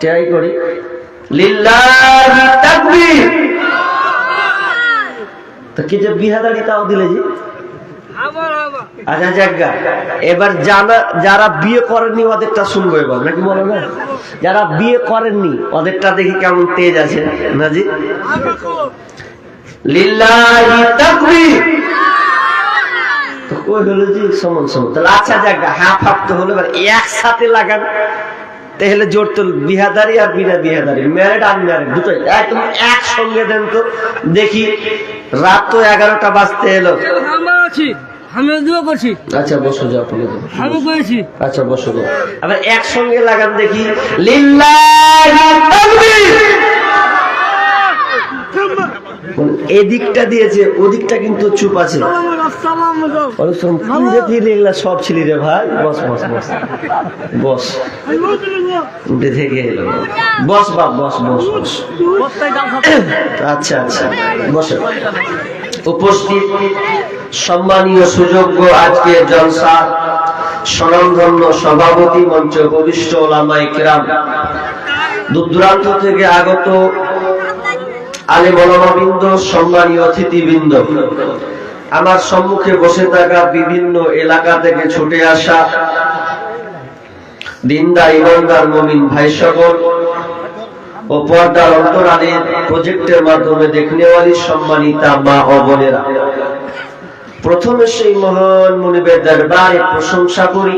Try করি। লিল্লাহি তাকবীর। তো কি যে বিহাদারি তাও দিলে জি? আচ্ছা জায়গা এবার যারা যারা বিয়ে করেননি, ওদেরটা শুনব এবার, নাকি বলো না যারা বিয়ে করেননি, ওদেরটা দেখি কেমন তেজ আছে, না জি? লিল্লাহি তাকবীর। তো কই হলো জি? সমান সমান। তাহলে আচ্ছা জায়গা হাফ হাফ তো হলো, এবার একসাথে লাগান। তাহলে জোর তো বিহাদারি আর বিনা বিহাদারি। ম্যারেড আর ম্যারেড দুটোই। একদম একসঙ্গে দেন তো। দেখি রাত তো এগারোটা বাজতে এলো। আমরা আছি আমি দোয়া করছি আচ্ছা বসো যাও আপনি আমি করেছি আচ্ছা বসো। আবার একসঙ্গে লাগান দেখি। এদিকটা দিয়েছে ওদিকটা কিন্তু চুপ আছে। পরিশ্রম কোন জাতি এগুলা সব ছিলি রে ভাই? বস বস বস। বস। উঠে থেকে বস বাপ বস বস বস। আচ্ছা আচ্ছা। বসে। উপস্থিত সম্মানীয় সুযোগ্য আজকে জলসা স্বনামধন্য সভাপতি মঞ্চ বরিষ্ঠ ওলামাই কিরাম। দূর দূরান্ত থেকে আগত আলে বলমাবৃন্দ সম্মানীয় অতিথিবৃন্দ। আমার সম্মুখে বসে থাকা বিভিন্ন এলাকা থেকে ছুটে আসা দিনদার, ইমানদার মমিন ভাই সকল ও পর্দার অন্তরালের প্রজেক্টের মাধ্যমে দেখনেওয়ালি সম্মানিতা মা ও বোনেরা। প্রথমে সেই মহান মনিবের দরবারে প্রশংসা করি।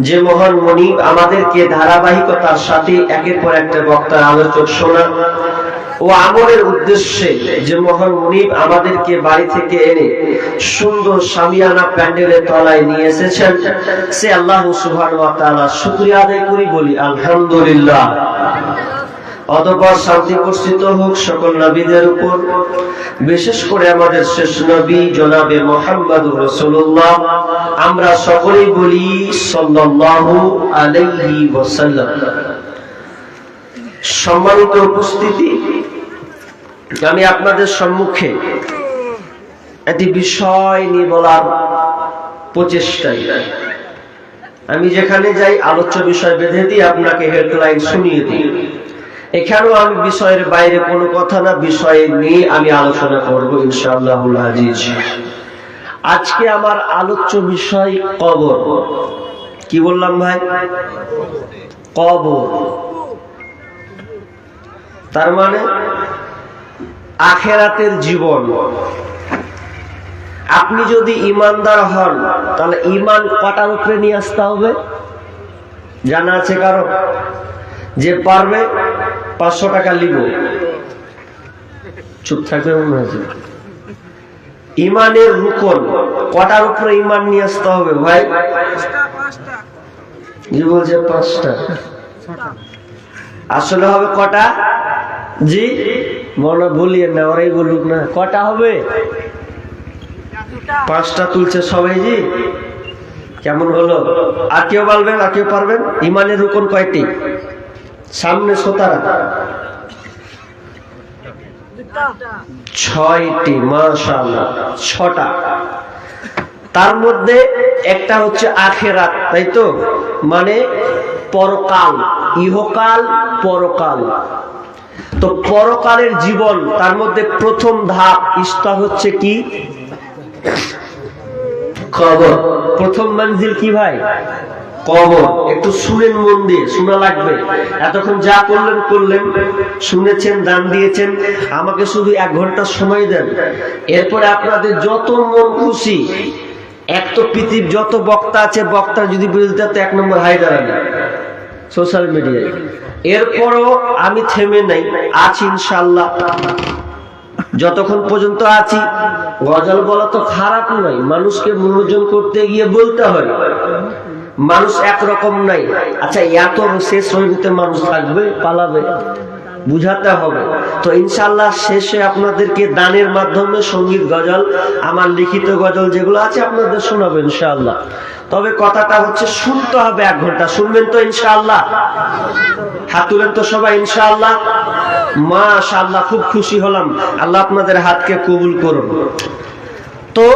যে মহান মনিব আমাদেরকে ধারাবাহিকতার সাথে একের পর একটা বক্তার আলোচক শোনা ও আমলের উদ্দেশ্যে যে মহান মনিব আমাদেরকে বাড়ি থেকে এনে সুন্দর সামিয়ানা প্যান্ডেলের তলায় নিয়ে এসেছেন, সে আল্লাহ সুবহান ওয়া তাআলা শুকরিয়া আদায় করি, বলি আলহামদুলিল্লাহ। অতপর শান্তি বর্ষিত হোক সকল নবীদের উপর, বিশেষ করে আমাদের শেষ নবী জনাবে মোহাম্মদ রসুল্লাহ আমরা সকলেই বলি সাল্লাল্লাহু আলাইহি ওয়াসাল্লাম। সম্মানিত উপস্থিতি আমি আপনাদের সম্মুখে একটি বিষয় নিয়ে বলার প্রচেষ্টাই আমি যেখানে যাই, আলোচ্য বিষয় বেঁধে দিই আপনাকে হেডলাইন শুনিয়ে দিই। এখানেও আমি বিষয়ের বাইরে কোনো কথা না, বিষয় নিয়ে আমি আলোচনা করব ইনশাআল্লাহ আজকে আমার আলোচ্য বিষয় কবর। কি বললাম ভাই? কবর। তার মানে আখেরাতের জীবন। আপনি যদি ইমানদার হন, তাহলে ইমান কটার উপরে নিয়ে আসতে হবে। জানা আছে কারও? যে পারবে, পাঁচশো টাকা লিব। চুপ থাকবে মনে হচ্ছে ইমানের রুকন, কটার উপরে ইমান নিয়ে আসতে হবে ভাই। জি বলছে পাঁচটা। আসলে হবে কটা? জি? মনে বলিয়ে না, ওরাই বলুক না। কটা হবে? পাঁচটা তুলছে সবাই জি। কেমন হলো? আর কেউ বলবেন, আর কেউ পারবেন? ইমানের রুকন কয়টি? সামনে সোতারা। ছয়টি, মাশাআল্লাহ, ছটা। তার মধ্যে একটা হচ্ছে আখেরাত, তাই তো? মানে পরকাল, ইহকাল, পরকাল। তো পরকালের জীবন, তার মধ্যে প্রথম ধাপ ইস্তা হচ্ছে কি? কবর। প্রথম মঞ্জিল কি ভাই? কবর। একটু শুনেন মন দিয়ে, শোনা লাগবে। এতক্ষণ যা করলেন করলেন। শুনেছেন, দান দিয়েছেন। আমাকে শুধু এক ঘণ্টা সময় দেন। এরপরে আপনাদের যত মন খুশি, এক তো পৃথিবীর যত বক্তা আছে বক্তা যদি বিরোধিতা তো এক নম্বর হাইদার আলী। সোশ্যাল মিডিয়ায়। এরপরও আমি থেমে নাই। আছি ইনশাল্লাহ যতক্ষণ পর্যন্ত আছি, গজল বলা তো খারাপ নয়। মানুষকে মনোরঞ্জন করতে গিয়ে বলতে হয়। মানুষ একরকম নাই। আচ্ছা এত শেষ হইতে মানুষ থাকবে, পালাবে? বুঝাতে হবে। তো ইনশাল্লাহ শেষে আপনাদেরকে দানের মাধ্যমে সংগীত গজল, আমার লিখিত গজল যেগুলো আছে আপনাদের শোনাবো ইনশাআল্লাহ। তবে কথাটা হচ্ছে শুনতে হবে এক ঘণ্টা। শুনবেন তো ইনশাআল্লাহ? হাত তুলেন তো সবাই ইনশাআল্লাহ? মাশাআল্লাহ, খুব খুশি হলাম। আল্লাহ আপনাদের হাতকে কবুল করুন। তো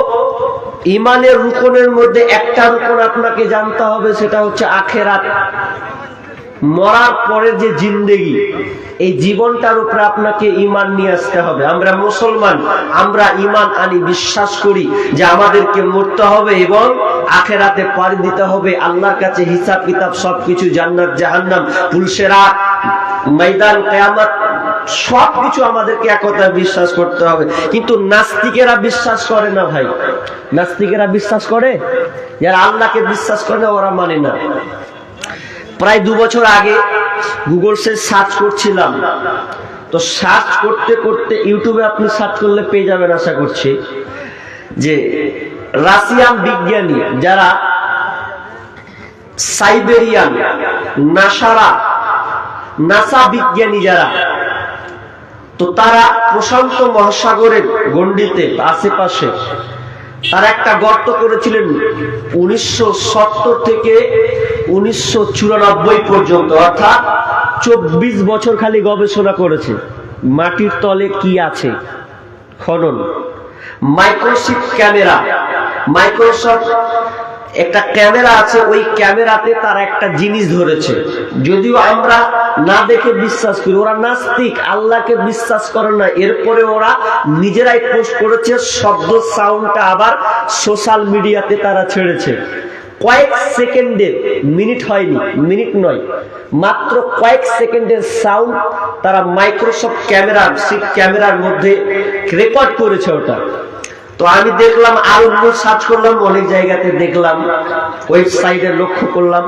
ইমানের রুকনের মধ্যে একটা রুকন আপনাকে জানতে হবে, সেটা হচ্ছে আখেরাত। মরার পরে যে জিন্দেগি, এই জীবনটার উপরে আপনাকে ইমান নিয়ে আসতে হবে। আমরা মুসলমান, আমরা ইমান আনি, বিশ্বাস করি যে আমাদেরকে মরতে হবে এবং আখেরাতে পাড়ি দিতে হবে। আল্লাহর কাছে হিসাব কিতাব সবকিছু জান্নাত, জাহান্নাম পুলসেরা ময়দান, কেয়ামত, সবকিছু আমাদেরকে একতা বিশ্বাস করতে হবে। কিন্তু নাস্তিকেরা বিশ্বাস করে না ভাই। নাস্তিকেরা বিশ্বাস করে? যারা আল্লাহকে বিশ্বাস করে ওরা মানে না। প্রায় দু বছর আগে গুগল সে সার্চ করছিলাম। তো সার্চ করতে করতে ইউটিউবে আপনি সার্চ করলে পেয়ে যাবেন আশা করছি যে রাশিয়ান বিজ্ঞানী যারা সাইবেরিয়ান, নাসারা, নাসা বিজ্ঞানী যারা, তো তারা প্রশান্ত মহাসাগরের গণ্ডিতে, আশেপাশে তারা একটা গর্ত করেছিলেন উনিশশো সত্তর থেকে উনিশশো চুরানব্বই পর্যন্ত, অর্থাৎ চব্বিশ বছর খালি গবেষণা করেছে। মাটির তলে কি আছে? খনন। Microchip camera. মাইক্রোসফট একটা ক্যামেরা আছে, ওই ক্যামেরাতে তারা একটা জিনিস ধরেছে। যদিও আমরা না দেখে বিশ্বাস করি, ওরা নাস্তিক, আল্লাহকে বিশ্বাস করে না। এরপরে ওরা নিজেরাই পোস্ট করেছে, শব্দ, সাউন্ডটা আবার সোশ্যাল মিডিয়াতে তারা ছেড়েছে। কয়েক সেকেন্ডের মিনিট হয়নি, মিনিট নয়, মাত্র কয়েক সেকেন্ডের সাউন্ড তারা মাইক্রোসফট ক্যামেরার সেই ক্যামেরার মধ্যে রেকর্ড করেছে ওটা। তো আমি দেখলাম আরও সার্চ করলাম, অনেক জায়গাতে দেখলাম ওয়েবসাইটে লক্ষ্য করলাম।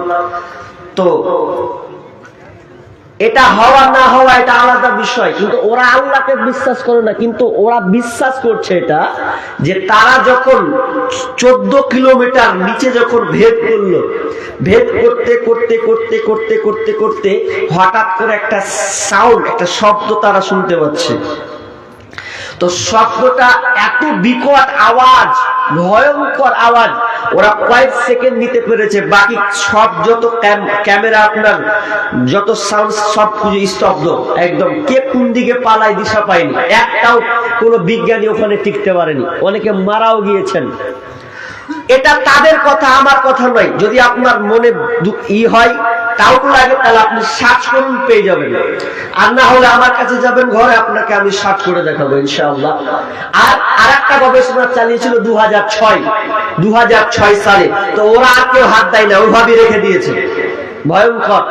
তো এটা হওয়া না হওয়া এটা আলাদা বিষয়, কিন্তু ওরা আল্লাহকে বিশ্বাস করে না, কিন্তু ওরা বিশ্বাস করছে এটা, যে তারা যখন চোদ্দ কিলোমিটার নিচে যখন ভেদ করল, ভেদ করতে করতে করতে করতে করতে করতে হঠাৎ করে একটা সাউন্ড একটা শব্দ তারা শুনতে পাচ্ছে। তো শব্দটা এত বিকট আওয়াজ, ভয়ঙ্কর আওয়াজ, ওরা কয়েক সেকেন্ড নিতে পেরেছে, বাকি সব যত ক্যামেরা আপনার, যত সাউন্ড সব কিছু স্তব্ধ, একদম। কে কোন দিকে পালায় দিশা পায়নি, একটাও কোনো বিজ্ঞানী ওখানে টিকতে পারেনি, অনেকে মারাও গিয়েছেন। এটা তাদের কথা, আমার কথা নয়। যদি আপনার মনে ই হয় ডাউট লাগে তাহলে আপনি সার্চ করুন, পেয়ে যাবেন। আর না হলে আমার কাছে যাবেন ঘরে, আপনাকে আমি সার্চ করে দেখাবো, ইনশাআল্লাহ। আর আর একটা গবেষণা চালিয়েছিল দু হাজার ছয় দু হাজার ছয় সালে। তো ওরা আর কেউ হাত দেয় না ওইভাবে রেখে দিয়েছে। ভয়ঙ্কর।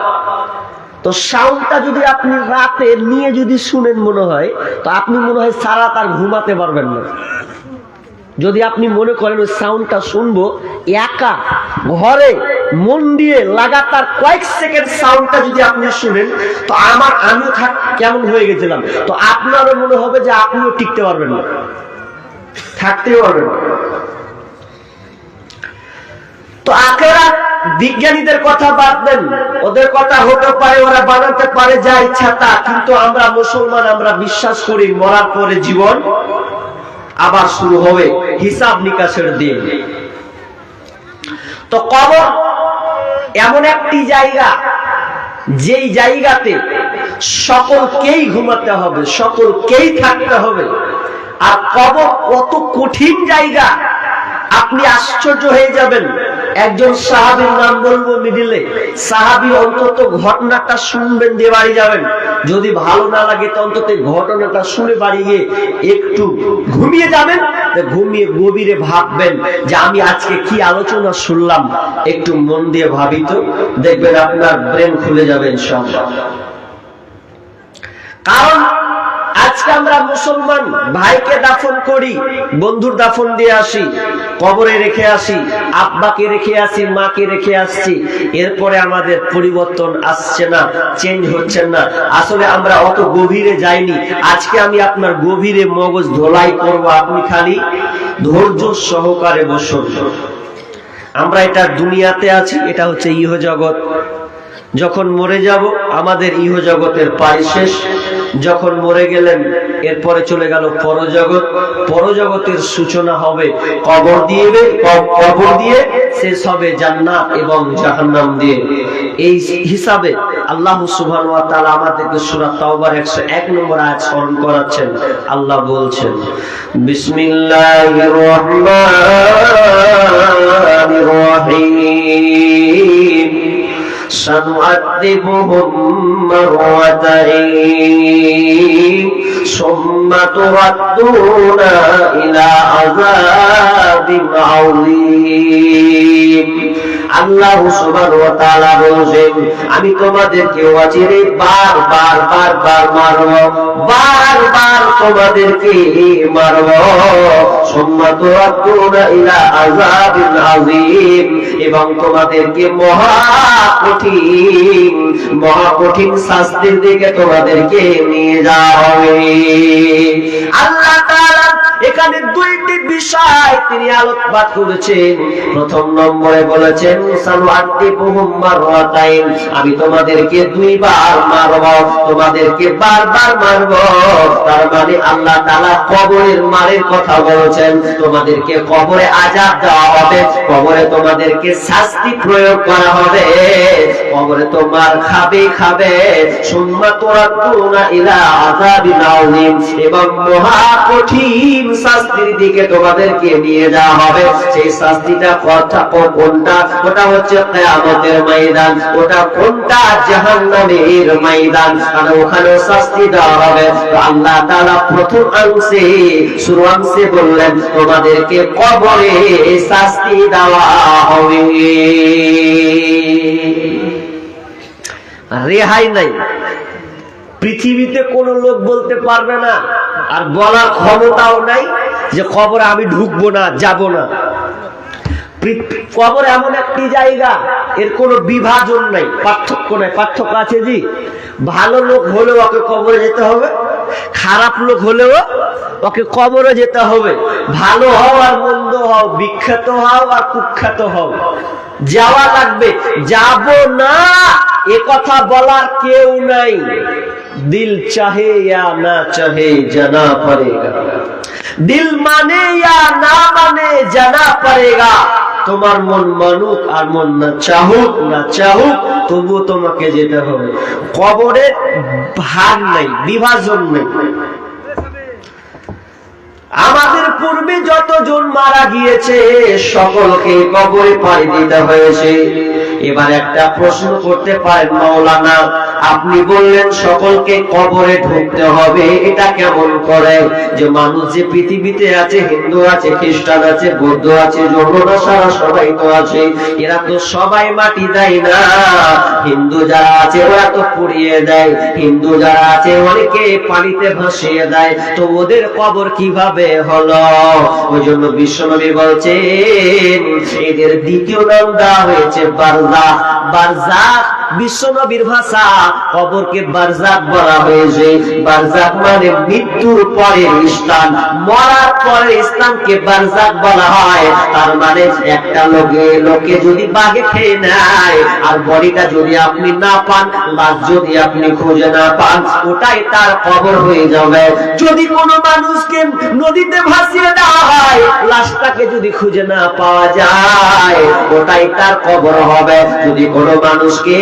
তো সাউন্ডটা যদি আপনি রাতে নিয়ে যদি শুনেন মনে হয়, তো আপনি মনে হয় সারা তার ঘুমাতে পারবেন না। যদি আপনি মনে করেন ওই সাউন্ডটা শুনব, একা, ঘরে মন দিয়ে লাগাতার কয়েক সেকেন্ড সাউন্ডটা যদি আপনি শুনেন, তো আমার আমিও থাক, কেমন হয়ে গেছিলাম। তো আপনারও মনে হবে যে আপনিও টিকতে পারবেন না। থাকতেও পারবেন না। তো আখেরা বিজ্ঞানীদের কথা বাদ দেন। ওদের কথা হতে পারে, ওরা বানাতে পারে, যা ইচ্ছা তা। কিন্তু আমরা মুসলমান, আমরা বিশ্বাস করি, মরার পরে জীবন আবার শুরু হবে হিসাব নিকাশের দিন। তো কবর এমন একটি জায়গা, যেই জায়গাতে সকলকেই ঘুমাতে হবে, সকলকেই থাকতে হবে। আর কব কত কঠিন জায়গা, আপনি আশ্চর্য হয়ে যাবেন। একজন সাহাবীর নাম বলব মিডিলে। সাহাবী অন্তত ঘটনাটা শুনবেন দিয়ে বাড়ি যাবেন। যদি ভালো না লাগে তো অন্তত ঘটনাটা শুনে বাড়ি গিয়ে একটু ঘুমিয়ে যাবেন। ঘুমিয়ে গভীরে ভাববেন যে আমি আজকে কি আলোচনা শুনলাম। একটু মন দিয়ে ভাবি তো দেখবেন আপনার ব্রেন খুলে যাবে ইনশাআল্লাহ। কারণ আজকে আমরা মুসলমান ভাইকে দাফন করি, বন্ধুর দাফন দিয়ে আসি। কবরে রেখে আসি, আব্বাকে রেখে আসি, মাকে রেখে আসছি। এরপরে আমাদের পরিবর্তন আসছে না চেঞ্জ হচ্ছে না। আসলে আমরা অত গভীরে যাইনি। আজকে আমি আপনার গভীরে মগজ ধোলাই করব, আপনি খালি ধৈর্য সহকারে বসুন। আমরা এটা দুনিয়াতে আছি, এটা হচ্ছে ইহ জগৎ যখন মরে যাব, আমাদের ইহ জগতের পাই শেষ। যখন মরে গেলেন এরপরে চলে গেল পরজগৎ। পরজগতের সূচনা হবে কবর দিয়ে কবর দিয়ে, শেষ হবে জান্নাত এবং জাহান্নাম দিয়ে। এই হিসাবে আল্লাহ সুবহান ওয়া তাআলা আমাদেরকে সূরা তাওবার 101 নম্বর আয়াত স্মরণ করাচ্ছেন। আল্লাহ বলছেন, বিসমিল্লাহির রহমানির রহিম। সানুআদ্দিবুহুম মারওয়াতাইন। ثم تردون إلى عذاب عظيم আল্লাহ সুবহানাহু ওয়া তাআলা বলেন আমি তোমাদেরকে অচিরে বার বার বার বার মারব বার বার তোমাদেরকে মারব। সুম্মা ইলা আযাবিন আযীম, এবং তোমাদেরকে মহা কঠিন মহা কঠিন শাস্তির দিকে তোমাদেরকে নিয়ে যাওয়া হবে। আল্লাহ তাআলা এখানে দুইটি বিষয় তিনি আলোকপাত করেছেন। প্রথম নম্বরে বলেছেন আমি তোমাদেরকে দুইবার মারব, তোমাদেরকে বারবার মারব। তার মানে আল্লাহ তাআলা কবরের মারের কথা বলেছেন, তোমাদেরকে কবরে আযাব দেওয়া হবে, কবরে তোমাদেরকে শাস্তি প্রয়োগ করা হবে। কবরে তোমার খাবে খাবে, সুম্মা তুরাদ্দুনা ইলা আযীম, এবং মহা কঠিন শাস্তির দিকে তোমাদেরকে নিয়ে যাওয়া হবে। সেই শাস্তিটা কথা কোনটা? ওটা হচ্ছে কিয়ামতের ময়দান। ওটা কোনটা? জাহান্নামের ময়দান। ওখানে শাস্তি দেওয়া হবে। আল্লাহ প্রথম অংশে, শুরু অংশে বললেন, তোমাদেরকে কবরে শাস্তি দেওয়া হবে। রেহাই নাই। পৃথিবীতে কোন লোক বলতে পারবে না। আর বলার ক্ষমতাও নাই যে কবরে আমি ঢুকবো না, যাব না। কবর এমন একটি জায়গা, এর কোনো বিভাজন নাই, পার্থক্য নাই। পার্থক্য আছে জি, ভালো লোক হলেও ওকে কবরে যেতে হবে। খারাপ লোক হলেও ওকে কবরে যেতে হবে। ভালো হও আর মন্দ হও, বিখ্যাত হও আর কুখ্যাত হও। যাওয়া লাগবে। যাব না, এ কথা বলার কেউ নাই। দিল চাহে या না চাহে জানা পড়েগা। দিল মানে या না মানে জানা পড়েগা। তোমার মন মানুক আর মন না চাহুক না চাহুক, তবুও তোমাকে যেতে হবে। কবরে ভাগ নাই, বিভাজন নেই। আমাদের পূর্বে যতজন মারা গিয়েছে, সকলকে কবরে পাড়ি দিতে হয়েছে। এবার একটা প্রশ্ন করতে পারেন মাওলানা, আপনি বললেন সকলকে কবরে ঢুকতে হবে, এটা কেমন করে? যে মানুষ যে পৃথিবীতে আছে, হিন্দু আছে, খ্রিস্টান আছে, বৌদ্ধ আছে জৈনরা সারা সবাই তো আছে, এরা তো সবাই মাটি দেয় না। হিন্দু যারা আছে, ওরা তো পুড়িয়ে দেয়। হিন্দু যারা আছে, অনেকে পানিতে ভাসিয়ে দেয়। তো ওদের কবর কীভাবে হলো। ওই জন্য বিশ্বনবী বলছেন এদের দ্বিতীয় নাম দেওয়া হয়েছে বারজা। বারজা বিশ্বনবীর ভাষা, কবরকে বারজাক বলা হয়েছে। বারজাক মানে মৃত্যুর পরে স্থান। মরার পরে স্থানকে বারজাক বলা হয়। তার মানে একটা লোকে লোকে যদি বাঘে খেয়ে নেয়, আর বডিটা যদি আপনি না পান, লাশ যদি আপনি খুঁজে না পান, ওটাই তার কবর হয়ে যাবে। যদি কোনো মানুষকে নদীতে ভাসিয়ে দেওয়া হয়? লাশটাকে যদি খুঁজে না পাওয়া যায়, ওটাই তার কবর হবে। যদি কোনো মানুষকে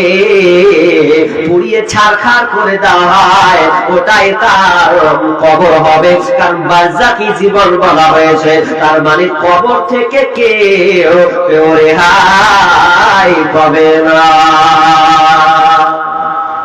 পুড়িয়ে ছাড়খাড় করে দেওয়া হয়, ওটাই তার কবর হবে। কারণ বাজাকি জীবন বলা হয়েছে, তার মানে কবর থেকে কেউ কেউ রেহাই পাবে না।